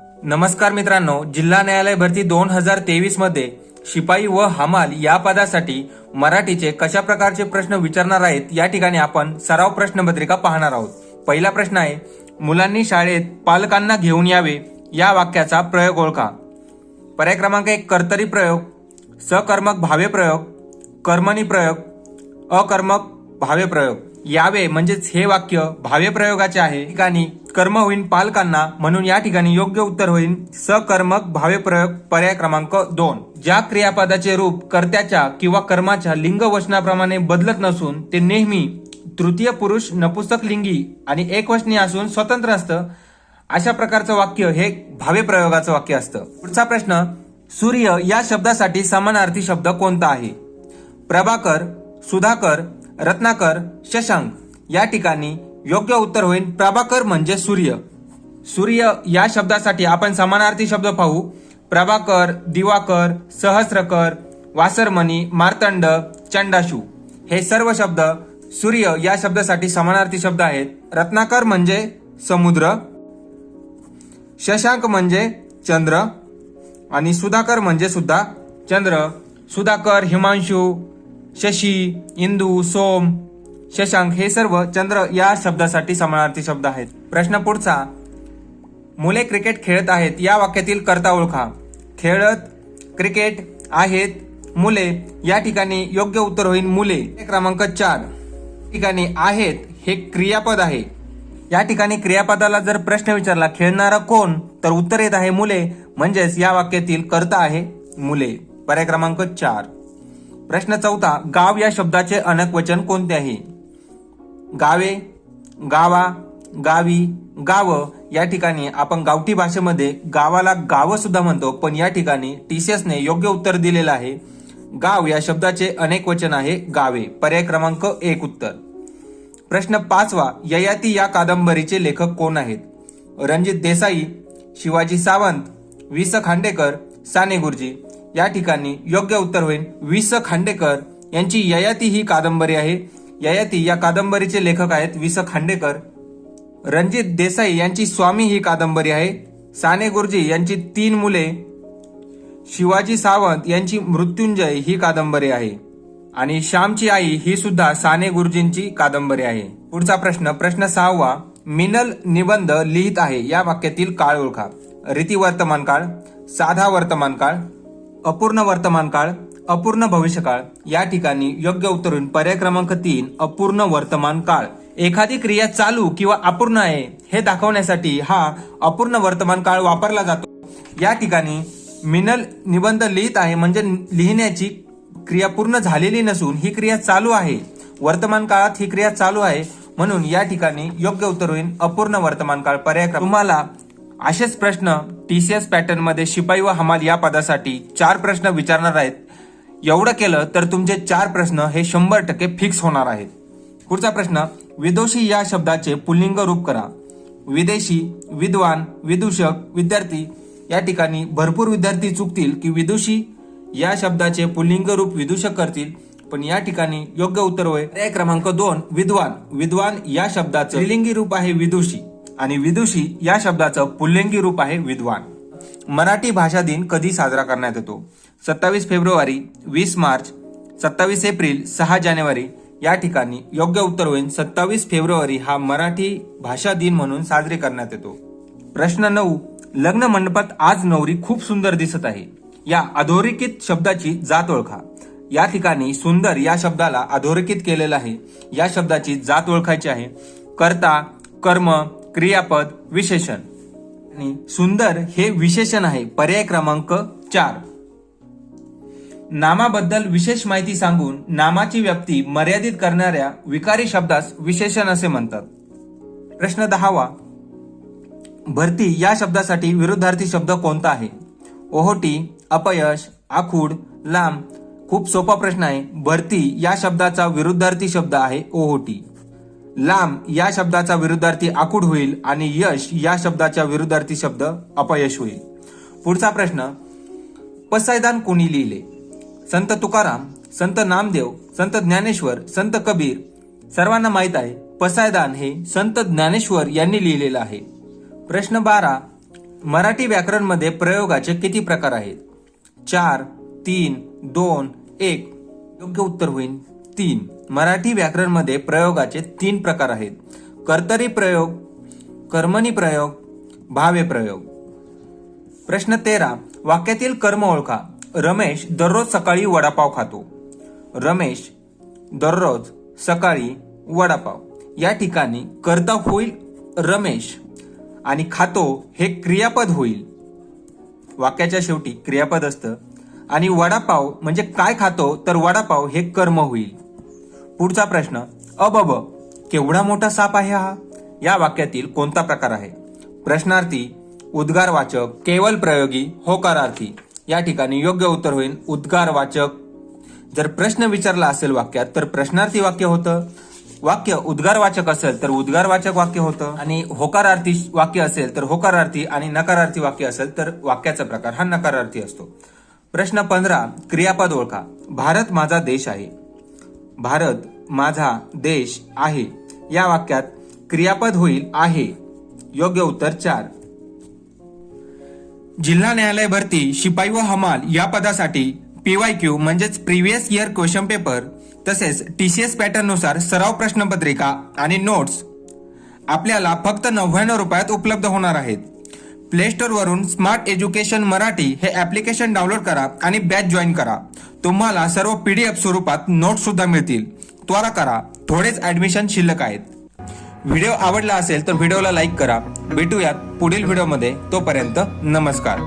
नमस्कार मित्रांनो जिल्हा न्यायालय भरती दोन हजार तेवीसमध्ये शिपाई व हमाल या पदासाठी मराठीचे कशा प्रकारचे प्रश्न विचारणार आहेत या ठिकाणी आपण सराव प्रश्नपत्रिका पाहणार आहोत. पहिला प्रश्न आहे मुलांनी शाळेत पालकांना घेऊन यावे या वाक्याचा प्रयोग ओळखा. पर्याय क्रमांक एक कर्तरी प्रयोग सकर्मक भावे प्रयोग कर्मणी प्रयोग अकर्मक भावे प्रयोग. यावे म्हणजेच हे वाक्य भावे प्रयोगाचे आहे. ठिकाणी कर्म होईन पालकांना म्हणून या ठिकाणी योग्य उत्तर होईल सकर्मक भावे प्रयोग पर्याय क्रमांक दोन. ज्या क्रियापदाचे रूप कर्त्याच्या किंवा कर्माच्या लिंग वचनाप्रमाणे बदलत नसून ते नेहमी तृतीय पुरुष नपुसक लिंगी आणि एकवचनी असून स्वतंत्र असतं अशा प्रकारचं वाक्य हे भावे प्रयोगाचं वाक्य असतं. पुढचा प्रश्न सूर्य या शब्दासाठी समानार्थी शब्द कोणता आहे? प्रभाकर सुधाकर रत्नाकर शशांक. या ठिकाणी योग्य उत्तर होईल प्रभाकर म्हणजे सूर्य. सूर्य या शब्दासाठी आपण समानार्थी शब्द पाहू. प्रभाकर दिवाकर सहस्रकर वासरमणी मार्तंड चंडाशू. हे सर्व शब्द सूर्य या शब्दासाठी समानार्थी शब्द आहेत. रत्नाकर म्हणजे समुद्र. शशांक म्हणजे चंद्र. आणि सुधाकर म्हणजे सुद्धा चंद्र. सुधाकर हिमांशू शशी इंदू सोम शशांक हे सर्व चंद्र या शब्दासाठी समानार्थी शब्द आहेत. प्रश्न पुढचा मुले क्रिकेट खेळत आहेत या वाक्यातील कर्ता ओळखा. खेळत क्रिकेट आहेत मुले या ठिकाणी योग्य उत्तर होईल मुले. क्रमांक चार. ठिकाणी आहेत हे क्रियापद आहे. या ठिकाणी क्रियापदाला जर प्रश्न विचारला खेळणारा कोण? तर उत्तर येत आहे मुले. म्हणजेच या वाक्यातील कर्ता आहे मुले. पर्याय क्रमांक चार. प्रश्न चौथा गाव या शब्दाचे अनक वचन कोणते आहे? गावे गावा गावी गाव या ठिकाणी आपण गावठी भाषेमध्ये गावाला गाव सुद्धा म्हणतो पण या ठिकाणी टीसीएसने योग्य उत्तर दिलेलं आहे. गाव या शब्दाचे अनेक वचन आहे गावे. पर्याय क्रमांक एक उत्तर. प्रश्न पाचवा ययाती या कादंबरीचे लेखक कोण आहेत? रणजित देसाई शिवाजी सावंत वि स खांडेकर साने गुरुजी. या ठिकाणी योग्य उत्तर होईल. वि स खांडेकर यांची ययाती ही कादंबरी आहे. ययाती या कादंबरीचे लेखक आहेत वि स खांडेकर. रणजित देसाई यांची स्वामी ही कादंबरी आहे. साने गुरुजी यांची तीन मुले. शिवाजी सावंत यांची मृत्युंजय ही कादंबरी आहे. आणि श्यामची आई ही सुद्धा साने गुरुजींची कादंबरी आहे. पुढचा प्रश्न प्रश्न सहावा. मिनल निबंध लिहित आहे. या वाक्यातील काळ ओळखा. रीती वर्तमान काळ साधा वर्तमान काळ अपूर्ण वर्तमान काळ अपूर्ण भविष्यकाळ. या ठिकाणी योग्य उतरून पर्याय क्रमांक तीन अपूर्ण वर्तमान काळ. एखादी क्रिया चालू किंवा अपूर्ण आहे हे दाखवण्यासाठी हा अपूर्ण वर्तमान काळ वापरला जातो. या ठिकाणी मिनल निबंध लिहित आहे म्हणजे लिहिण्याची क्रिया पूर्ण झालेली नसून ही क्रिया चालू आहे. वर्तमान काळात ही क्रिया चालू आहे म्हणून या ठिकाणी योग्य उत्तर होईल अपूर्ण वर्तमान काळ पर्याय तुम्हाला असेच प्रश्न टीसीएस पॅटर्नमध्ये शिपाई व हमाल या पदासाठी चार प्रश्न विचारणार आहेत. एवढं केलं तर तुमचे चार प्रश्न हे शंभर टक्के फिक्स होणार आहेत. पुढचा प्रश्न विदोषी या शब्दाचे पुल्लिंग रूप करा. विदेशी विद्वान विदूषक विद्यार्थी या ठिकाणी भरपूर विद्यार्थी चुकतील की विदुषी या शब्दाचे पुल्लिंग रूप विदूषक करतील पण या ठिकाणी योग्य उत्तर होय. पर्याय क्रमांक दोन विद्वान. विद्वान या शब्दाचं स्त्रीलिंगी रूप आहे विदुषी आणि विदुषी या शब्दाचं पुल्लिंगी रूप आहे विद्वान. मराठी भाषा दिन कधी साजरा करण्यात येतो? सत्तावीस फेब्रुवारी वीस मार्च सत्तावीस एप्रिल सहा जानेवारी या ठिकाणी योग्य उत्तर होईल. सत्तावीस फेब्रुवारी हा मराठी भाषा दिन म्हणून साजरे करण्यात येतो. प्रश्न नऊ लग्न मंडपात आज नवरी खूप सुंदर दिसत आहे. या अधोरेखित शब्दाची जात ओळखा. या ठिकाणी सुंदर या शब्दाला अधोरेखित केलेलं आहे. या शब्दाची जात ओळखायची आहे. कर्ता कर्म क्रियापद विशेषण. सुंदर हे विशेषण आहे. पर्याय क्रमांक चार. नामाबद्दल विशेष माहिती सांगून नामाची व्याप्ती मर्यादित करणाऱ्या विकारी शब्दास विशेषण असे म्हणतात. प्रश्न दहावा. भरती या शब्दासाठी विरुद्धार्थी शब्द कोणता आहे? ओहोटी अपयश आखूड लांब खूप सोपा प्रश्न आहे. भरती या शब्दाचा विरुद्धार्थी शब्द आहे ओहोटी. लांब या शब्दाचा विरुद्धार्थी आकूड होईल आणि यश या शब्दाचा विरुद्धार्थी शब्द अपयश होईल. पुढचा प्रश्न पसायदान कोणी लिहिले? संत तुकाराम संत नामदेव संत ज्ञानेश्वर संत कबीर. सर्वांना माहीत आहे पसायदान हे संत ज्ञानेश्वर यांनी लिहिलेलं आहे. प्रश्न बारा मराठी व्याकरणमध्ये प्रयोगाचे किती प्रकार आहेत? चार तीन दोन एक. योग्य उत्तर होईल तीन. मराठी व्याकरणमध्ये प्रयोगाचे तीन प्रकार आहेत. कर्तरी प्रयोग कर्मणी प्रयोग भावे प्रयोग. प्रश्न तेरा. वाक्यातील कर्म ओळखा. रमेश दररोज सकाळी वडापाव खातो. रमेश दररोज सकाळी वडापाव. या ठिकाणी कर्ता होईल रमेश आणि खातो हे क्रियापद होईल. वाक्याच्या शेवटी क्रियापद असतं. आणि वडापाव म्हणजे काय खातो तर वडापाव हे कर्म होईल. पुढचा प्रश्न अबब केवढा मोठा साप आहे हा? या वाक्यातील कोणता प्रकार आहे? प्रश्नार्थी उद्गारवाचक केवल प्रयोगी होकारार्थी. या ठिकाणी योग्य उत्तर होईल उद्गारवाचक जर प्रश्न विचारला असेल वाक्यात तर प्रश्नार्थी वाक्य होतं. वाक्य उद्गारवाचक असेल तर उद्गारवाचक वाक्य होतं. आणि होकारार्थी वाक्य असेल तर होकारार्थी आणि नकारार्थी वाक्य असेल तर वाक्याचा प्रकार हा नकारार्थी असतो. प्रश्न पंधरा क्रियापद ओळखा. भारत माझा देश आहे. भारत माझा देश आहे. या वाक्यात क्रियापद होईल आहे. योग्य उत्तर चार. जिल्हा न्यायालय भरती शिपाई व हमाल या पदासाठी पीवाय क्यू म्हणजेच प्रिव्हियस इयर क्वेश्चन पेपर तसेच टी सी एस पॅटर्ननुसार सराव प्रश्नपत्रिका आणि नोट्स आपल्याला फक्त नव्याण्णव रुपयात उपलब्ध होणार आहेत. प्ले स्टोअरवरून स्मार्ट एज्युकेशन मराठी हे ॲप्लिकेशन डाउनलोड करा आणि बॅच जॉईन करा. तुम्हाला सर्व पी डी एफ स्वरूपात नोट्स सुद्धा मिळतील. त्वरा करा. थोडेच ॲडमिशन शिल्लक आहेत. व्हिडिओ आवडला असेल तर व्हिडिओला लाईक करा. भेटूयात पुढील व्हिडिओमध्ये तोपर्यंत नमस्कार.